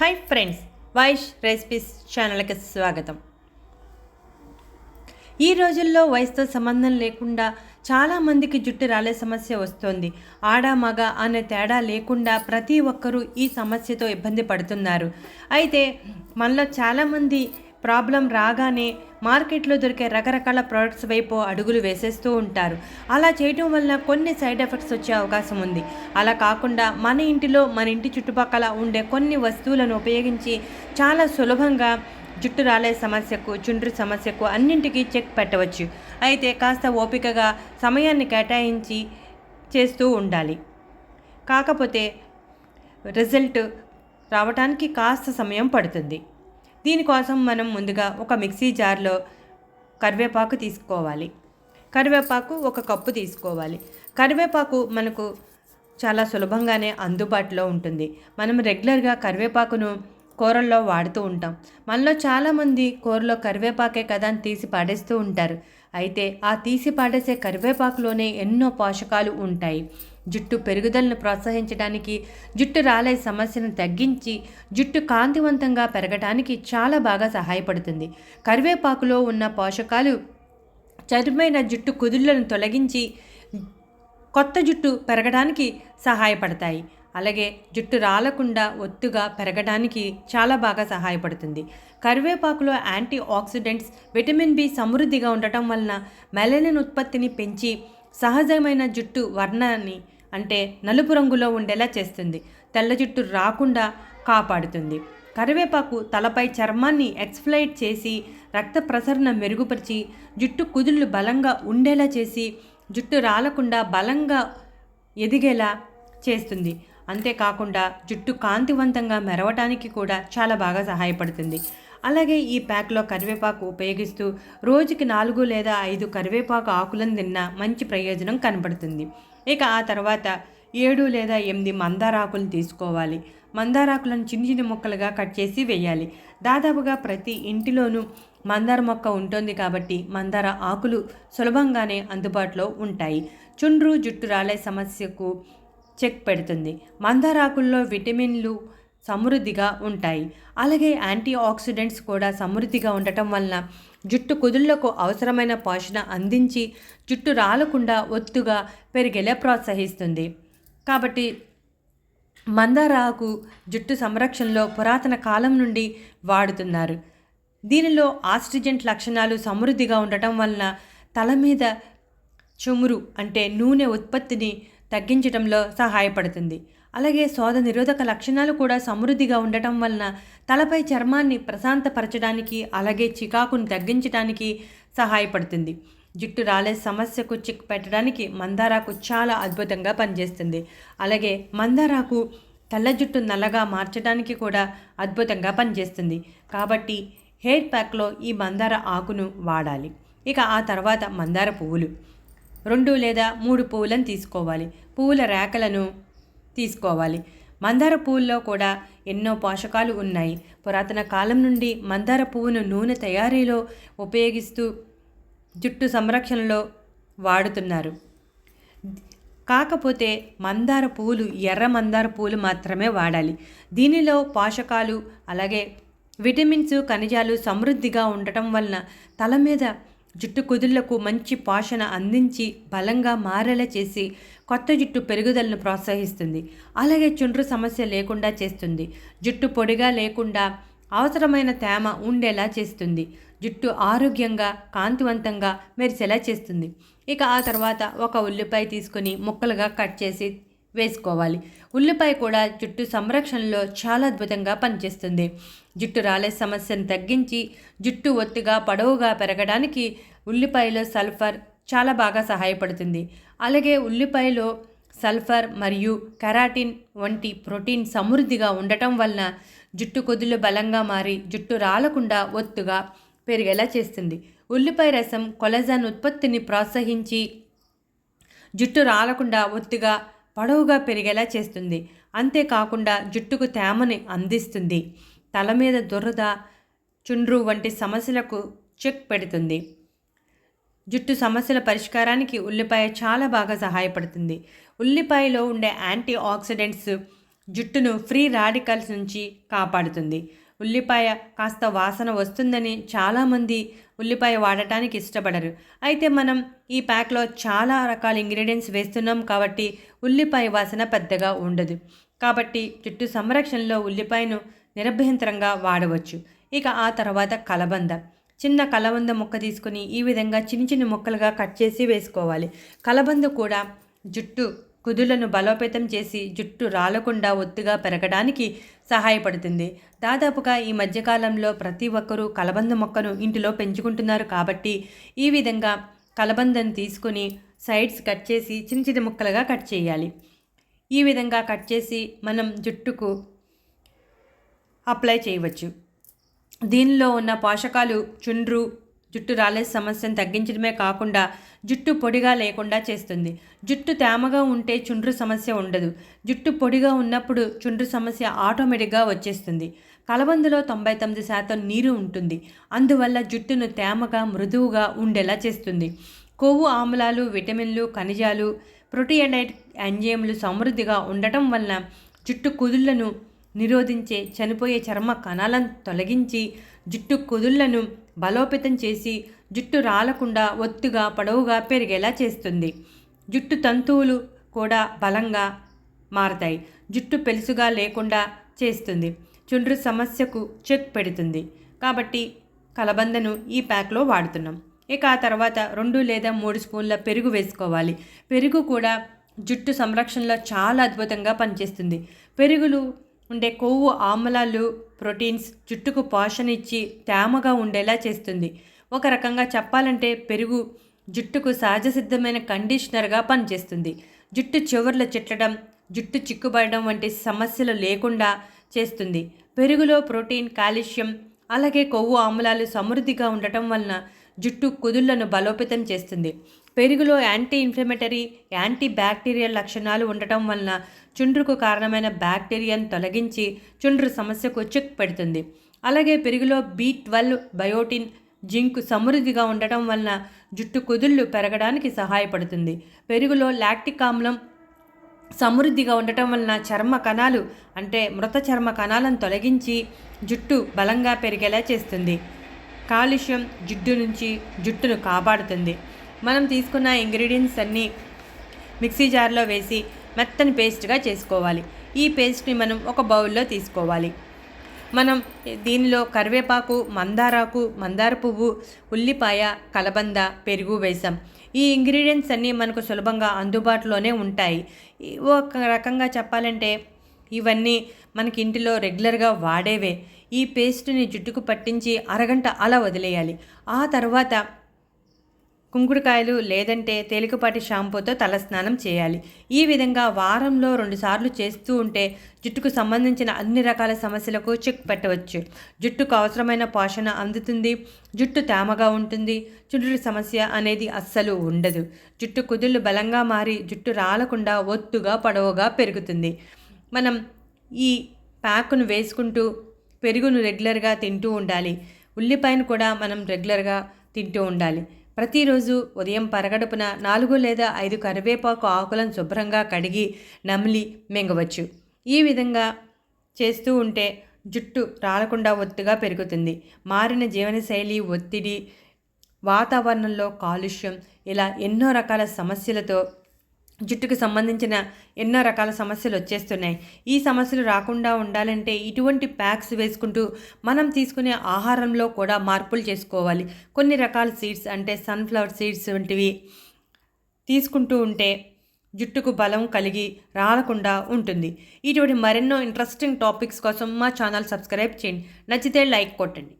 Hi friends Vaish recipes ఛానల్కి స్వాగతం. ఈ రోజుల్లో వయసుతో సంబంధం లేకుండా చాలామందికి జుట్టు రాలే సమస్య వస్తోంది. ఆడ మగ అనే తేడా లేకుండా ప్రతి ఒక్కరూ ఈ సమస్యతో ఇబ్బంది పడుతున్నారు. అయితే మనలో చాలామంది ప్రాబ్లం రాగానే మార్కెట్లో దొరికే రకరకాల ప్రోడక్ట్స్ వైపు అడుగులు వేసేస్తూ ఉంటారు. అలా చేయటం వల్ల కొన్ని సైడ్ ఎఫెక్ట్స్ వచ్చే అవకాశం ఉంది. అలా కాకుండా మన ఇంటిలో మన ఇంటి చుట్టుపక్కల ఉండే కొన్ని వస్తువులను ఉపయోగించి చాలా సులభంగా జుట్టు రాలే సమస్యకు చుండ్రు సమస్యకు అన్నింటికీ చెక్ పెట్టవచ్చు. అయితే కాస్త ఓపికగా సమయాన్ని కేటాయించి చేస్తూ ఉండాలి. కాకపోతే రిజల్ట్ రావటానికి కాస్త సమయం పడుతుంది. దీనికోసం మనం ముందుగా ఒక మిక్సీ జార్లో కరివేపాకు తీసుకోవాలి. కరివేపాకు ఒక కప్పు తీసుకోవాలి. కరివేపాకు మనకు చాలా సులభంగానే అందుబాటులో ఉంటుంది. మనం రెగ్యులర్గా కరివేపాకును కూరల్లో వాడుతూ ఉంటాం. మనలో చాలామంది కూరలో కరివేపాకే కదా అని తీసి పాడేస్తూ ఉంటారు. అయితే ఆ తీసి పాడేసే కరివేపాకులోనే ఎన్నో పోషకాలు ఉంటాయి. జుట్టు పెరుగుదలను ప్రోత్సహించడానికి జుట్టు రాలే సమస్యను తగ్గించి జుట్టు కాంతివంతంగా పెరగడానికి చాలా బాగా సహాయపడుతుంది. కరివేపాకులో ఉన్న పోషకాలు చదుమైన జుట్టు కుదుళ్ళను తొలగించి కొత్త జుట్టు పెరగడానికి సహాయపడతాయి. అలాగే జుట్టు రాలకుండా ఒత్తుగా పెరగడానికి చాలా బాగా సహాయపడుతుంది. కరివేపాకులో యాంటీ ఆక్సిడెంట్స్ విటమిన్ బి సమృద్ధిగా ఉండటం వలన మెలనిన్ ఉత్పత్తిని పెంచి సహజమైన జుట్టు వర్ణాన్ని అంటే నలుపు రంగులో ఉండేలా చేస్తుంది. తెల్ల జుట్టు రాకుండా కాపాడుతుంది. కరివేపాకు తలపై చర్మాన్ని ఎక్స్ఫ్లైట్ చేసి రక్త ప్రసరణ మెరుగుపరిచి జుట్టు కుదుళ్ళు బలంగా ఉండేలా చేసి జుట్టు రాలకుండా బలంగా ఎదిగేలా చేస్తుంది. అంతేకాకుండా జుట్టు కాంతివంతంగా మెరవటానికి కూడా చాలా బాగా సహాయపడుతుంది. అలాగే ఈ ప్యాక్లో కరివేపాకు ఉపయోగిస్తూ రోజుకి నాలుగు లేదా ఐదు కరివేపాకు ఆకులను తిన్నా మంచి ప్రయోజనం కనబడుతుంది ఇక ఆ తర్వాత ఏడు లేదా ఎనిమిది మందారాకులను తీసుకోవాలి. మందారాకులను చిన్న చిన్న ముక్కలుగా కట్ చేసి వేయాలి. దాదాపుగా ప్రతి ఇంటిలోనూ మందార మొక్క ఉంటుంది కాబట్టి మందార ఆకులు సులభంగానే అందుబాటులో ఉంటాయి. చుండ్రు జుట్టు రాలే సమస్యకు చెక్ పెడుతుంది. మందారాకుల్లో విటమిన్లు సమృద్ధిగా ఉంటాయి. అలాగే యాంటీ ఆక్సిడెంట్స్ కూడా సమృద్ధిగా ఉండటం వలన జుట్టు కుదుళ్ళకు అవసరమైన పోషణ అందించి జుట్టు రాలకుండా ఒత్తుగా పెరిగేలా ప్రోత్సహిస్తుంది. కాబట్టి మందారాకు జుట్టు సంరక్షణలో పురాతన కాలం నుండి వాడుతున్నారు. దీనిలో ఆస్ట్రిజెంట్ లక్షణాలు సమృద్ధిగా ఉండటం వలన తల మీద చుమురు అంటే నూనె ఉత్పత్తిని తగ్గించడంలో సహాయపడుతుంది. అలాగే శోధ నిరోధక లక్షణాలు కూడా సమృద్ధిగా ఉండటం వలన తలపై చర్మాన్ని ప్రశాంతపరచడానికి అలాగే చికాకును తగ్గించడానికి సహాయపడుతుంది. జుట్టు రాలే సమస్యకు చిక్ పెట్టడానికి మందారాకు చాలా అద్భుతంగా పనిచేస్తుంది. అలాగే మందారాకు తెల్ల జుట్టు నల్లగా మార్చడానికి కూడా అద్భుతంగా పనిచేస్తుంది. కాబట్టి హెయిర్ ప్యాక్లో ఈ మందార ఆకును వాడాలి. ఇక ఆ తర్వాత మందార పువ్వులు. రెండు లేదా మూడు పువ్వులను తీసుకోవాలి. పువ్వుల రేఖలను తీసుకోవాలి. మందార పువ్వుల్లో కూడా ఎన్నో పోషకాలు ఉన్నాయి. పురాతన కాలం నుండి మందార పువ్వును నూనె తయారీలో ఉపయోగిస్తూ జుట్టు సంరక్షణలో వాడుతున్నారు. కాకపోతే మందార పువ్వులు ఎర్ర మందార పువ్వులు మాత్రమే వాడాలి. దీనిలో పోషకాలు అలాగే విటమిన్స్ ఖనిజాలు సమృద్ధిగా ఉండటం వలన తల మీద జుట్టు కుదుళ్ళకు మంచి పోషణ అందించి బలంగా మారేలా చేసి కొత్త జుట్టు పెరుగుదలను ప్రోత్సహిస్తుంది. అలాగే చుండ్రు సమస్య లేకుండా చేస్తుంది. జుట్టు పొడిగా లేకుండా అవసరమైన తేమ ఉండేలా చేస్తుంది. జుట్టు ఆరోగ్యంగా కాంతివంతంగా మెరిసేలా చేస్తుంది. ఇక ఆ తర్వాత ఒక ఉల్లిపాయ తీసుకొని ముక్కలుగా కట్ చేసి వేసుకోవాలి. ఉల్లిపాయ కూడా జుట్టు సంరక్షణలో చాలా అద్భుతంగా పనిచేస్తుంది. జుట్టు రాలే సమస్యను తగ్గించి జుట్టు ఒత్తుగా పొడవుగా పెరగడానికి ఉల్లిపాయలో సల్ఫర్ చాలా బాగా సహాయపడుతుంది. అలాగే ఉల్లిపాయలో సల్ఫర్ మరియు కెరాటిన్ వంటి ప్రోటీన్ సమృద్ధిగా ఉండటం వలన జుట్టు కొద్దులు బలంగా మారి జుట్టు రాలకుండా ఒత్తుగా పెరిగేలా చేస్తుంది. ఉల్లిపాయ రసం కొలజాన్ ఉత్పత్తిని ప్రోత్సహించి జుట్టు రాలకుండా ఒత్తుగా పొడవుగా పెరిగేలా చేస్తుంది. అంతేకాకుండా జుట్టుకు తేమని అందిస్తుంది. తల మీద దురద చుండ్రు వంటి సమస్యలకు చెక్ పెడుతుంది. జుట్టు సమస్యల పరిష్కారానికి ఉల్లిపాయ చాలా బాగా సహాయపడుతుంది. ఉల్లిపాయలో ఉండే యాంటీ ఆక్సిడెంట్స్ జుట్టును ఫ్రీ రాడికల్స్ నుంచి కాపాడుతుంది. ఉల్లిపాయ కాస్త వాసన వస్తుందని చాలామంది ఉల్లిపాయ వాడటానికి ఇష్టపడరు. అయితే మనం ఈ ప్యాక్లో చాలా రకాల ఇంగ్రీడియంట్స్ వేస్తున్నాం కాబట్టి ఉల్లిపాయ వాసన పెద్దగా ఉండదు. కాబట్టి జుట్టు సంరక్షణలో ఉల్లిపాయను నిరభ్యంతరంగా వాడవచ్చు. ఇక ఆ తర్వాత కలబంద. చిన్న కలబంద ముక్క తీసుకుని ఈ విధంగా చిన్న చిన్న ముక్కలుగా కట్ చేసి వేసుకోవాలి. కలబంద కూడా జుట్టు కుదులను బలోపేతం చేసి జుట్టు రాలకుండా ఒత్తుగా పెరగడానికి సహాయపడుతుంది. దాదాపుగా ఈ మధ్యకాలంలో ప్రతి ఒక్కరూ కలబంద మొక్కను ఇంటిలో పెంచుకుంటున్నారు కాబట్టి ఈ విధంగా కలబందను తీసుకుని సైడ్స్ కట్ చేసి చిన్న చిన్న ముక్కలుగా కట్ చేయాలి. ఈ విధంగా కట్ చేసి మనం జుట్టుకు అప్లై చేయవచ్చు. దీనిలో ఉన్న పోషకాలు చుండ్రు జుట్టు రాలే సమస్యను తగ్గించడమే కాకుండా జుట్టు పొడిగా లేకుండా చేస్తుంది. జుట్టు తేమగా ఉంటే చుండ్రు సమస్య ఉండదు. జుట్టు పొడిగా ఉన్నప్పుడు చుండ్రు సమస్య ఆటోమేటిక్గా వచ్చేస్తుంది. కలబందులో తొంభై తొమ్మిది శాతం నీరు ఉంటుంది. అందువల్ల జుట్టును తేమగా మృదువుగా ఉండేలా చేస్తుంది. కొవ్వు ఆమ్లాలు విటమిన్లు ఖనిజాలు ప్రోటీనైట్ ఎంజైమ్లు సమృద్ధిగా ఉండటం వలన జుట్టు కుదుళ్ళను నిరోధించే చనిపోయే చర్మ కణాలను తొలగించి జుట్టు కుదుళ్ళను బలోపేతం చేసి జుట్టు రాలకుండా ఒత్తుగా పొడవుగా పెరిగేలా చేస్తుంది. జుట్టు తంతువులు కూడా బలంగా మారతాయి. జుట్టు పెలుసుగా లేకుండా చేస్తుంది. చుండ్రు సమస్యకు చెక్ పెడుతుంది. కాబట్టి కలబందను ఈ ప్యాక్లో వాడుతున్నాం. ఇక ఆ తర్వాత రెండు లేదా మూడు స్పూన్ల పెరుగు వేసుకోవాలి. పెరుగు కూడా జుట్టు సంరక్షణలో చాలా అద్భుతంగా పనిచేస్తుంది. పెరుగులు ఉండే కొవ్వు ఆమ్లాలు ప్రోటీన్స్ జుట్టుకు పోషణ ఇచ్చి తేమగా ఉండేలా చేస్తుంది. ఒక రకంగా చెప్పాలంటే పెరుగు జుట్టుకు సహజ సిద్ధమైన కండిషనర్గా పనిచేస్తుంది. జుట్టు చివర్లు చిట్టడం జుట్టు చిక్కుబడడం వంటి సమస్యలు లేకుండా చేస్తుంది. పెరుగులో ప్రోటీన్ కాల్షియం అలాగే కొవ్వు ఆమ్లాలు సమృద్ధిగా ఉండటం వలన జుట్టు కుదుళ్ళను బలోపేతం చేస్తుంది. పెరుగులో యాంటీ ఇన్ఫ్లమేటరీ యాంటీ బ్యాక్టీరియల్ లక్షణాలు ఉండటం వలన చుండ్రుకు కారణమైన బ్యాక్టీరియాను తొలగించి చుండ్రు సమస్యకు చెక్ పెడుతుంది. అలాగే పెరుగులో బి ట్వెల్వ్ బయోటిన్ జింక్ సమృద్ధిగా ఉండటం వలన జుట్టు కుదుళ్ళు పెరగడానికి సహాయపడుతుంది. పెరుగులో లాక్టిక్ ఆమ్లం సమృద్ధిగా ఉండటం వలన చర్మ కణాలు అంటే మృత చర్మ కణాలను తొలగించి జుట్టు బలంగా పెరిగేలా చేస్తుంది. కాలుష్యం జిడ్డు నుంచి జుట్టును కాపాడుతుంది. మనం తీసుకున్న ఇంగ్రీడియంట్స్ అన్నీ మిక్సీ జార్లో వేసి మెత్తని పేస్ట్గా చేసుకోవాలి. ఈ పేస్ట్ని మనం ఒక బౌల్లో తీసుకోవాలి. మనం దీనిలో కరివేపాకు మందారాకు మందార పువ్వు ఉల్లిపాయ కలబంద పెరుగు వేసాం. ఈ ఇంగ్రీడియంట్స్ అన్నీ మనకు సులభంగా అందుబాటులోనే ఉంటాయి. ఒక రకంగా చెప్పాలంటే ఇవన్నీ మనకి ఇంటిలో రెగ్యులర్గా వాడేవే. ఈ పేస్ట్ని జుట్టుకు పట్టించి అరగంట అలా వదిలేయాలి. ఆ తర్వాత కుంకుడుకాయలు లేదంటే తేలికపాటి షాంపూతో తలస్నానం చేయాలి. ఈ విధంగా వారంలో రెండుసార్లు చేస్తూ ఉంటే జుట్టుకు సంబంధించిన అన్ని రకాల సమస్యలకు చెక్ పెట్టవచ్చు. జుట్టుకు అవసరమైన పోషణ అందుతుంది. జుట్టు తేమగా ఉంటుంది. జుట్టు సమస్య అనేది అస్సలు ఉండదు. జుట్టు కుదుళ్ళు బలంగా మారి జుట్టు రాలకుండా ఒత్తుగా పొడవుగా పెరుగుతుంది. మనం ఈ ప్యాక్ను వేసుకుంటూ పెరుగును రెగ్యులర్గా తింటూ ఉండాలి. ఉల్లిపాయను కూడా మనం రెగ్యులర్గా తింటూ ఉండాలి. ప్రతిరోజు ఉదయం పరగడుపున నాలుగు లేదా ఐదు కరివేపాకు ఆకులను శుభ్రంగా కడిగి నమిలి మింగవచ్చు. ఈ విధంగా చేస్తూ ఉంటే జుట్టు రాలకుండా ఒత్తుగా పెరుగుతుంది. మారిన జీవనశైలి ఒత్తిడి వాతావరణంలో కాలుష్యం ఇలా ఎన్నో రకాల సమస్యలతో జుట్టుకు సంబంధించిన ఎన్నో రకాల సమస్యలు వచ్చేస్తున్నాయి. ఈ సమస్యలు రాకుండా ఉండాలంటే ఇటువంటి ప్యాక్స్ వేసుకుంటూ మనం తీసుకునే ఆహారంలో కూడా మార్పులు చేసుకోవాలి. కొన్ని రకాల సీడ్స్ అంటే సన్ఫ్లవర్ సీడ్స్ వంటివి తీసుకుంటూ ఉంటే జుట్టుకు బలం కలిగి రాలకుండా ఉంటుంది. ఇటువంటి మరెన్నో ఇంట్రెస్టింగ్ టాపిక్స్ కోసం మా ఛానల్ సబ్స్క్రైబ్ చేయండి. నచ్చితే లైక్ కొట్టండి.